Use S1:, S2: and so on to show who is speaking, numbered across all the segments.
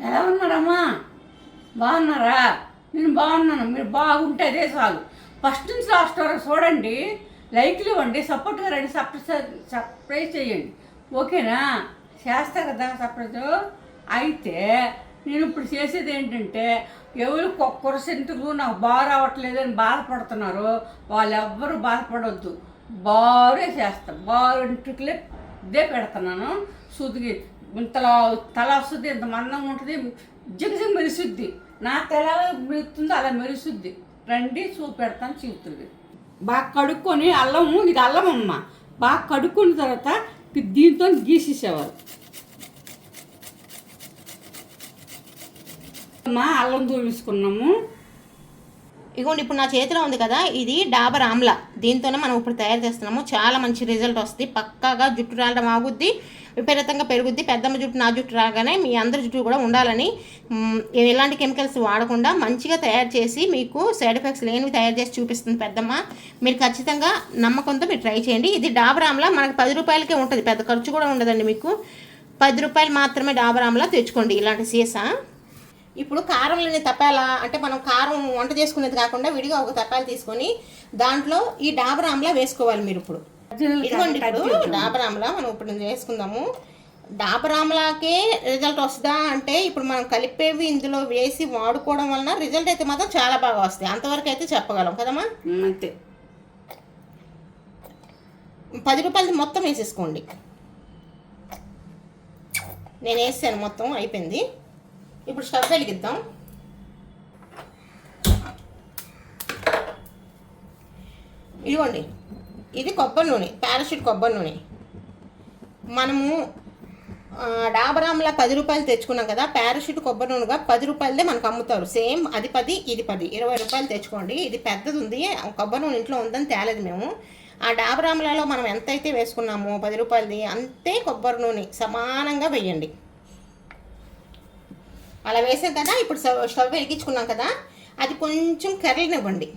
S1: ఎలా ఉన్నారమ్మా? బాగున్నారా? నేను బాగున్నాను. మీరు బాగుంటే అదే చాలు. ఫస్ట్ నుంచి లాస్ట్ వరకు చూడండి. లైక్లు ఇవ్వండి. సపోర్ట్గా రండి. సప్రైజ్ సర్ప్రైజ్ చేయండి. ఓకేనా? చేస్తా కదా సర్ప్రైజ్ అయితే నేను ఇప్పుడు చేసేది ఏంటంటే ఎవరు కుక్కర సెంటులు నాకు బాగా రావట్లేదని బాధపడుతున్నారు. వాళ్ళు ఎవ్వరూ బాధపడవద్దు బారే చేస్తా. బారు ఇంటికి ఇదే పెడుతున్నాను. సుదిగి ఇంతలా తల వస్తుంది ఇంత మందంగా ఉంటుంది జిగజిగ మెరుసుద్ది నా తల మెరుస్తుందో అలా మెరుసుద్ది రండి చూపెడతాను చూపుతుంది బాగా కడుక్కొని అల్లము ఇది అల్లం అమ్మ. బాగా కడుక్కున్న తర్వాత దీంతో గీసేసేవారు. అమ్మ అల్లం తూడుసుకున్నాము
S2: ఇగోండి ఇప్పుడు నా చేతిలో ఉంది కదా ఇది డాబర్ ఆమ్లా. దీంతోనే మనం ఇప్పుడు తయారు చేస్తున్నాము. చాలా మంచి రిజల్ట్ వస్తుంది. పక్కాగా జుట్టు రాలడం ఆగుద్ది. విపరీతంగా పెరుగుద్ది. పెద్దమ్మ జుట్టు నా జుట్టు రాగానే మీ అందరి జుట్టు కూడా ఉండాలని ఎలాంటి కెమికల్స్ వాడకుండా మంచిగా తయారు చేసి మీకు సైడ్ ఎఫెక్ట్స్ లేనివి తయారు చేసి చూపిస్తుంది పెద్దమ్మ. మీరు ఖచ్చితంగా నమ్మకంతో మీరు ట్రై చేయండి. ఇది డాబర్ ఆమ్లా పది రూపాయలకే ఉంటుంది. పెద్ద ఖర్చు కూడా ఉండదండి మీకు. పది రూపాయలు మాత్రమే డాబర్ ఆమ్లా తెచ్చుకోండి ఇలాంటి సీసా. ఇప్పుడు కారం లేని తపాల అంటే మనం కారం వంట చేసుకునేది కాకుండా విడిగా ఒక తపాలు తీసుకొని దాంట్లో ఈ డాబర్ ఆమ్లా వేసుకోవాలి మీరు ఇప్పుడు. ఇదిగోండి ఇప్పుడు డాబర్ ఆమ్లా మనం ఇప్పుడు వేసుకుందాము డాబర్ ఆమ్లాకే రిజల్ట్ వస్తుందా అంటే ఇప్పుడు మనం కలిపేవి ఇందులో వేసి వాడుకోవడం వలన రిజల్ట్ అయితే మాత్రం చాలా బాగా వస్తాయి. అంతవరకు అయితే చెప్పగలం కదమ్మా?
S1: అంతే.
S2: పది రూపాయలది మొత్తం వేసేసుకోండి. నేను వేసాను మొత్తం అయిపోయింది. ఇప్పుడు స్టవ్ వెలిగిద్దాం. ఇదిగోండి. ఇది కొబ్బరి నూనె పారాషూట్ కొబ్బరి నూనె. మనము డాబరామ్లా డాబర్ పది రూపాయలు తెచ్చుకున్నాం కదా పారాషూట్ కొబ్బరి నూనెగా పది రూపాయలదే మనకు అమ్ముతారు. సేమ్ అది పది ఇది పది ఇరవై రూపాయలు తెచ్చుకోండి. ఇది పెద్దది ఉంది కొబ్బరి నూనె ఇంట్లో ఉందని తేలేదు మేము. ఆ డాబర్ ఆమ్లాలో మనం ఎంత అయితే వేసుకున్నామో పది రూపాయలది అంతే కొబ్బరి నూనె సమానంగా వేయండి. అలా వేసాం కదా ఇప్పుడు స్టవ్ వెలిగించుకున్నాం కదా అది కొంచెం కర్రనివ్వండి.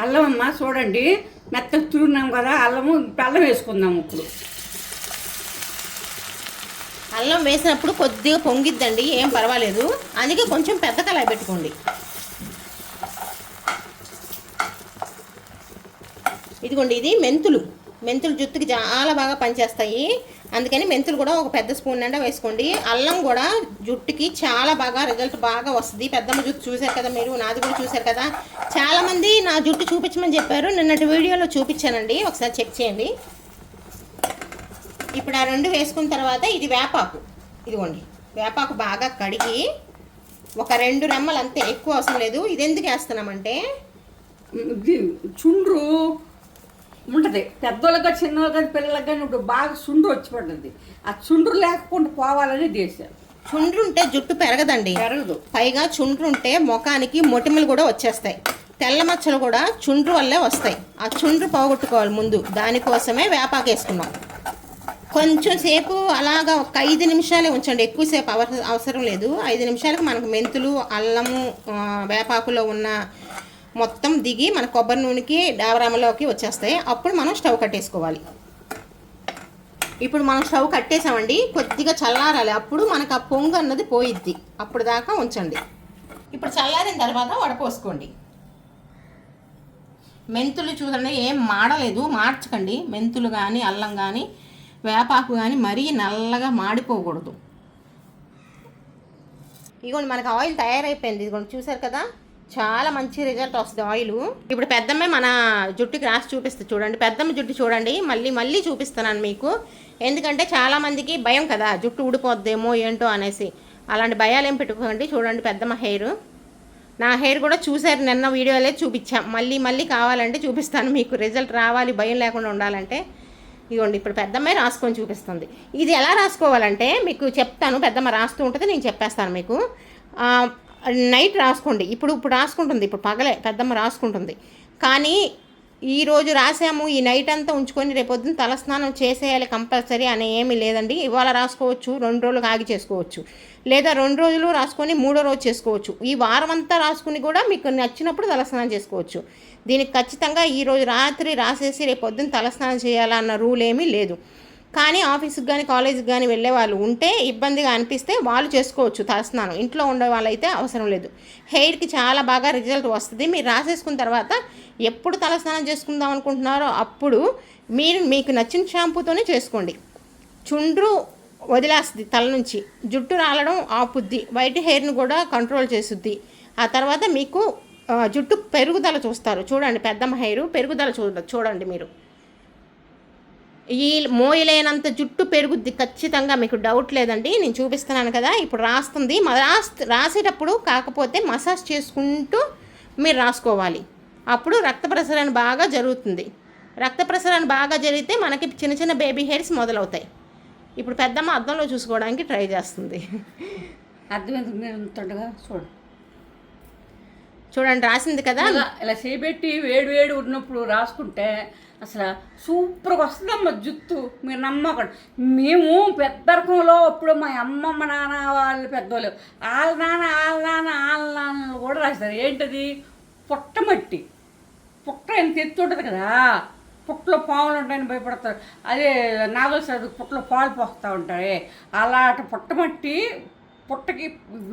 S1: అల్లం అమ్మ చూడండి మెత్తగా తురున్నాం కదా అల్లము అల్లం వేసుకుందాం ఇప్పుడు.
S2: అల్లం వేసినప్పుడు కొద్దిగా పొంగిద్దండి ఏం పర్వాలేదు. అందుకే కొంచెం పెద్ద కళాయి పెట్టుకోండి. ఇదిగోండి ఇది మెంతులు. మెంతులు జుట్టుకి చాలా బాగా పనిచేస్తాయి. అందుకని మెంతులు కూడా ఒక పెద్ద స్పూన్ నిండా వేసుకోండి. అల్లం కూడా జుట్టుకి చాలా బాగా రిజల్ట్ బాగా వస్తుంది. పెద్దమ్మ జుట్టు చూశారు కదా మీరు నాది కూడా చూశారు కదా. చాలామంది నా జుట్టు చూపించమని చెప్పారు. నిన్నటి వీడియోలో చూపించానండి. ఒకసారి చెక్ చేయండి. ఇప్పుడు ఆ రెండు వేసుకున్న తర్వాత ఇది వేపాకు. ఇదిగోండి. వేపాకు బాగా కడిగి ఒక రెండు రెమ్మలు అంతే ఎక్కువ అవసరం లేదు. ఇది ఎందుకు వేస్తున్నామంటే
S1: చుండ్రు ఉంటుంది. చిన్నోళ్ళకి కానీ పిల్లలకి కానీ ఇప్పుడు బాగా చుండ్రు వచ్చి పడుతుంది. ఆ చుండ్రు లేకుండా పోవాలని దేశారు
S2: చుండ్రు ఉంటే జుట్టు పెరగదండి.
S1: పెరగదు.
S2: పైగా చుండ్రు ఉంటే ముఖానికి మొటిమలు కూడా వచ్చేస్తాయి. తెల్ల మచ్చలు కూడా చుండ్రు వల్లే వస్తాయి. ఆ చుండ్రు పోగొట్టుకోవాలి ముందు. దానికోసమే వేపాకు వేసుకున్నాం. కొంచెం సేపు అలాగా ఒక ఐదు నిమిషాలే ఉంచండి. ఎక్కువసేపు అవ అవసరం లేదు. ఐదు నిమిషాలకు మనకు మెంతులు అల్లము వేపాకులో ఉన్న మొత్తం దిగి మన కొబ్బరి నూనెకి డాబరామలోకి వచ్చేస్తాయి. అప్పుడు మనం స్టవ్ కట్టేసుకోవాలి. ఇప్పుడు మనం స్టవ్ కట్టేసామండి. కొద్దిగా చల్లారాలి. అప్పుడు మనకు ఆ పొంగు అన్నది పోయిద్ది. అప్పుడు దాకా ఉంచండి. ఇప్పుడు చల్లారిన తర్వాత వడపోసుకోండి. మెంతులు చూడండి ఏం మాడలేదు. మార్చకండి. మెంతులు కానీ అల్లం కానీ వేపాకు కానీ మరీ నల్లగా మాడిపోకూడదు. ఇదిగోండి మనకు ఆయిల్ తయారైపోయింది. ఇదిగోండి చూసారు కదా? చాలా మంచి రిజల్ట్ వస్తుంది ఆయిల్ ఇప్పుడు పెద్దమ్మే మన జుట్టుకి రాసి చూపిస్తుంది చూడండి. పెద్దమ్మ జుట్టు చూడండి. మళ్ళీ మళ్ళీ చూపిస్తున్నాను మీకు. ఎందుకంటే చాలా మందికి భయం కదా జుట్టు ఊడిపోద్దేమో ఏంటో అనేసి. అలాంటి భయాలు ఏం పెట్టుకోకండి. చూడండి పెద్దమ్మ హెయిర్ నా హెయిర్ కూడా చూసారు నిన్న వీడియోలే చూపించాం. మళ్ళీ మళ్ళీ కావాలంటే చూపిస్తాను మీకు. రిజల్ట్ రావాలి భయం లేకుండా ఉండాలంటే. ఇదిగోండి ఇప్పుడు పెద్దమ్మాయి రాసుకొని చూపిస్తుంది. ఇది ఎలా రాసుకోవాలంటే మీకు చెప్తాను. పెద్దమ్మ రాస్తూ ఉంటుంది నేను చెప్పేస్తాను మీకు. నైట్ రాసుకోండి ఇప్పుడు ఇప్పుడు రాసుకుంటుంది. ఇప్పుడు పగలే పెద్దమ్మ రాసుకుంటుంది. కానీ ఈ రోజు రాసాము ఈ నైట్ అంతా ఉంచుకొని రేపొద్దున తలస్నానం చేసేయాలి కంపల్సరీ అని ఏమీ లేదండి. ఇవాళ రాసుకోవచ్చు రెండు రోజులు ఆగి చేసుకోవచ్చు. లేదా రెండు రోజులు రాసుకొని మూడో రోజు చేసుకోవచ్చు. ఈ వారం అంతా రాసుకుని కూడా మీకు నచ్చినప్పుడు తలస్నానం చేసుకోవచ్చు. దీనికి ఖచ్చితంగా ఈరోజు రాత్రి రాసేసి రేపొద్దున తలస్నానం చేయాలన్న రూల్ ఏమీ లేదు. కానీ ఆఫీస్కి కానీ కాలేజీకి కానీ వెళ్ళే వాళ్ళు ఉంటే ఇబ్బందిగా అనిపిస్తే వాళ్ళు చేసుకోవచ్చు తలస్నానం. ఇంట్లో ఉండే వాళ్ళైతే అవసరం లేదు. హెయిర్కి చాలా బాగా రిజల్ట్ వస్తుంది. మీరు రాసేసుకున్న తర్వాత ఎప్పుడు తలస్నానం చేసుకుందాం అనుకుంటున్నారో అప్పుడు మీరు మీకు నచ్చిన షాంపూతోనే చేసుకోండి. చుండ్రు వదిలేస్తుంది తల నుంచి. జుట్టు రాలడం ఆపుద్ది. వైట్ హెయిర్ని కూడా కంట్రోల్ చేస్తుంది ఆ తర్వాత మీకు జుట్టు పెరుగుదల చూస్తారు. చూడండి పెద్దమ్మ హెయిర్ పెరుగుదల చూడ చూడండి మీరు. ఈ మోయలేనంత జుట్టు పెరుగుద్ది ఖచ్చితంగా మీకు డౌట్ లేదండి. నేను చూపిస్తున్నాను కదా ఇప్పుడు రాస్తుంది. రాస్ రాసేటప్పుడు కాకపోతే మసాజ్ చేసుకుంటూ మీరు రాసుకోవాలి. అప్పుడు రక్త ప్రసరణ బాగా జరుగుతుంది. రక్త ప్రసరణ బాగా జరిగితే మనకి చిన్న చిన్న బేబీ హెయిర్స్ మొదలవుతాయి. ఇప్పుడు పెద్దమ్మ అద్దంలో చూసుకోవడానికి ట్రై చేస్తుంది.
S1: అర్థమైంది. మీరు చూడండి.
S2: చూడండి రాసింది కదా.
S1: ఇలా ఇలా వేడి వేడి ఉన్నప్పుడు రాసుకుంటే అసలు సూపర్గా వస్తుందమ్మ జుత్తు. మీరు నమ్మకండి. మేము పెద్దరకంలో అప్పుడు మా అమ్మమ్మ నాన్న వాళ్ళు పెద్దోళ్ళు వాళ్ళ నాన్న వాళ్ళ నాన్న వాళ్ళ నాన్నలు కూడా రాస్తారు ఏంటది? పుట్టమట్టి పుట్ట ఎంత ఎత్తు ఉంటుంది కదా. పుట్టలో పాములు ఉంటాయని భయపడతారు. అదే నాగల సార్ పుట్టలో పాలు పోస్తూ ఉంటాయి అలాంటి పుట్టమట్టి పుట్టకి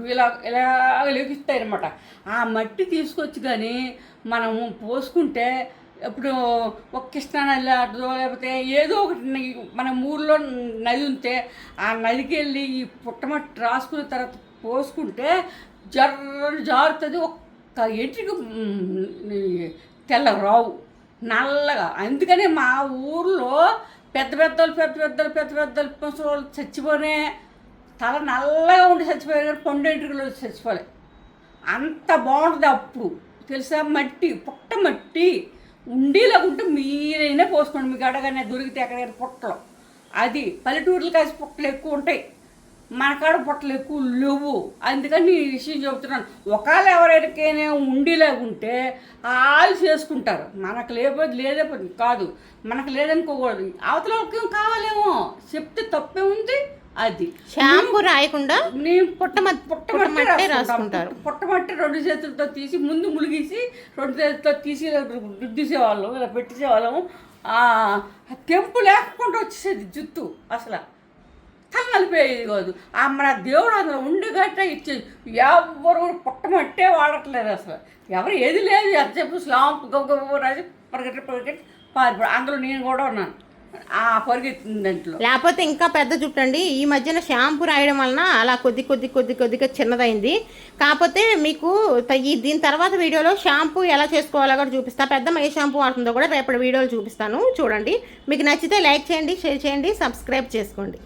S1: ఇలా ఇలా లెగిస్తాయి అనమాట ఆ మట్టి తీసుకొచ్చి కానీ మనము పోసుకుంటే ఇప్పుడు ఒక కృష్ణానది లాంటిదో లేకపోతే ఏదో ఒకటి మన ఊర్లో నది ఉంటే ఆ నదికి వెళ్ళి ఈ పుట్టమట్టి రాసుకున్న తర్వాత పోసుకుంటే జర్ర జారుతుంది. ఒక్క ఎంట్రికి తెల్ల రావు నల్లగా. అందుకనే మా ఊర్లో పెద్ద పెద్దలు పెద్ద పెద్దలు పెద్ద పెద్దలు ముసలోళ్ళు చచ్చిపోనే తల నల్లగా ఉండి చచ్చిపోయారు కానీ పండు ఎంట్రుకలు వచ్చి చచ్చిపోలే. అంత బాగుంటుంది అప్పుడు. తెలుసా? మట్టి పుట్ట మట్టి. ఉండేలాగుంటే మీరైనా పోసుకోండి. మీకు అడగానే దొరికితే ఎక్కడైనా పుట్టలు. అది పల్లెటూర్లు కాసి పుట్టలు ఎక్కువ ఉంటాయి. మనకాడ పుట్టలు ఎక్కువ లేవు. అందుకని ఈ విషయం చెబుతున్నాను. ఒకవేళ ఎవరికైనా ఉండేలాగా ఉంటే వాళ్ళు చేసుకుంటారు. మనకు లేకపోతే లేదే కాదు. మనకు లేదనుకోకూడదు. అవతల వాళ్ళకి కావాలేమో? చెప్తే తప్పే ఉంది. అది.
S2: షాంపూ రాయకుండా
S1: నేను
S2: పుట్టమట్టి-
S1: పుట్టమట్టి
S2: పుట్టమట్టే
S1: రాసుకుంటాం.
S2: రాసుకుంటారు.
S1: పుట్టమట్టి రెండు చేతులతో తీసి ముందు ములిగేసి రెండు చేతులతో తీసి రుద్దేసేవాళ్ళం ఇలా పెట్టేసేవాళ్ళం ఆ తెంపు లేకుండా వచ్చేసేది జుత్తు అసలు. తల నలిపేది కాదు. ఆ మన దేవుడు అందులో ఉండి గట్ట ఇచ్చేది. ఎవరు పుట్టమట్టే వాడట్లేదు అసలు. ఎవరు ఏది లేదు. ఎంత చెప్పు స్లాంప్ గొప్ప రాసి పరిగెట్టి పరిగెట్టి పారిపోయి అందులో నేను కూడా ఉన్నాను.
S2: లేకపోతే ఇంకా పెద్ద జుట్టు అండి ఈ మధ్యన షాంపూ రాయడం వలన అలా కొద్ది కొద్ది కొద్ది కొద్దిగా చిన్నదైంది. కాకపోతే మీకు ఈ దీని తర్వాత వీడియోలో షాంపూ ఎలా చేసుకోవాలో కూడా చూపిస్తా. పెద్ద ఏ షాంపూ వాడుతుందో కూడా రేపటి వీడియోలు చూపిస్తాను. చూడండి. మీకు నచ్చితే లైక్ చేయండి షేర్ చేయండి సబ్స్క్రైబ్ చేసుకోండి.